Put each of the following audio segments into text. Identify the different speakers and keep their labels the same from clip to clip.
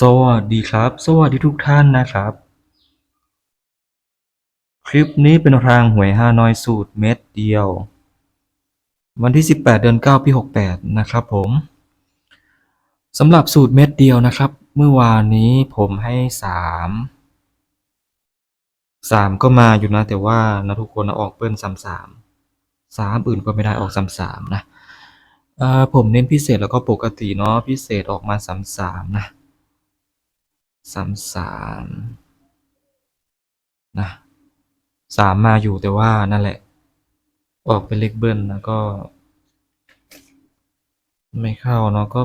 Speaker 1: สวัสดีครับ สวัสดีทุกท่านนะครับ คลิปนี้เป็นรางหวยฮานอยสูตรเม็ดเดียว วันที่ 18 เดือน 9 ปี 68 นะครับผมสำหรับสูตรเม็ดเดียวนะครับ เมื่อวานนี้ผมให้ 3 3 ก็มาอยู่นะ แต่ว่านะทุกคนออกเปิ้ล33 3 อื่นก็ไม่ได้ออก 33 นะผมเน้นพิเศษแล้วก็ปกติเนาะพิเศษออกมา 33 นะ สามสามนะสามมาอยู่แต่ว่านั่นแหละ ออกเป็นเลขเบิ้ลนะก็ ไม่เข้าเนาะก็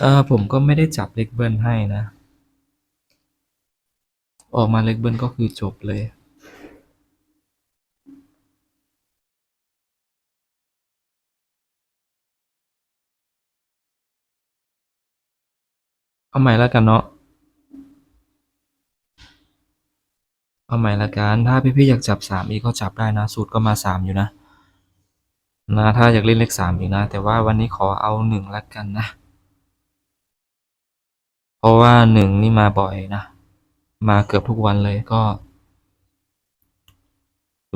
Speaker 1: เออผมก็ไม่ได้จับเลขเบิ้ลให้นะ ออกมาเลขเบิ้ลก็คือจบเลยเอาใหม่แล้วกันเนาะ เอาใหม่ละกัน ถ้าพี่ๆอยากจับสามอีกก็จับได้นะ สูตรก็มาสามอยู่นะ นะ ถ้าอยากเล่นเลขสามอีกนะ แต่ว่าวันนี้ขอเอาหนึ่งละกันนะ เพราะว่าหนึ่งนี่มาบ่อยนะ มาเกือบทุกวันเลยก็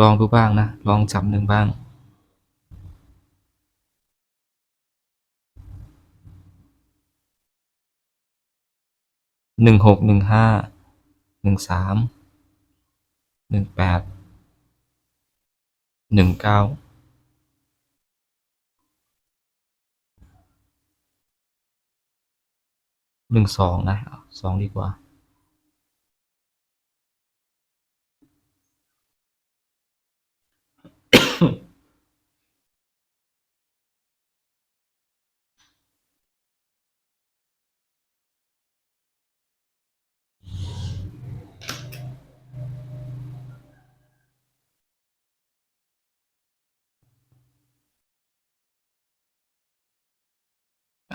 Speaker 1: ลองดูบ้างนะ ลองจับหนึ่งบ้างหนึ่งหกหนึ่งห้าหนึ่งสาม หนึ่งแปดหนึ่งเก้าหนึ่งสองนะสองดีกว่า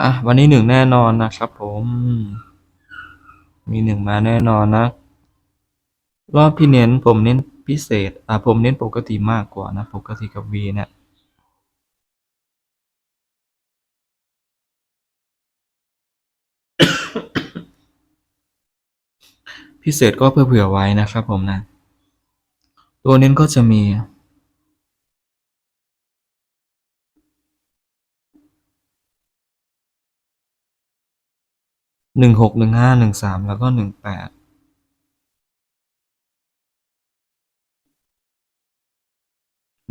Speaker 1: อะวันนี้หนึ่งแน่นอนนะครับผม มีหนึ่งมาแน่นอนนะ รอบที่เน้นผมเน้นพิเศษ อะผมเน้นปกติมากกว่านะ ปกติกับ V เนี่ยพิเศษก็เผื่อไว้นะครับผมนะ ตัวเน้นก็จะมี หนึ่งหกหนึ่งห้าหนึ่งสามแล้วก็หนึ่งแปด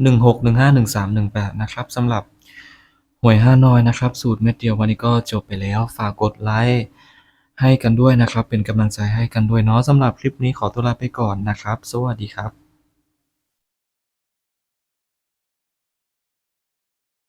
Speaker 1: หนึ่งหกหนึ่งห้าหนึ่งสามหนึ่งแปดนะครับสำหรับหวยห้าน้อยนะครับ สูตรเม็ดเดียววันนี้ก็จบไปแล้วฝากกดไลค์ให้กันด้วยนะครับ เป็นกำลังใจให้กันด้วยเนาะสำหรับคลิปนี้ขอตัวลาไปก่อนนะครับ สวัสดีครับ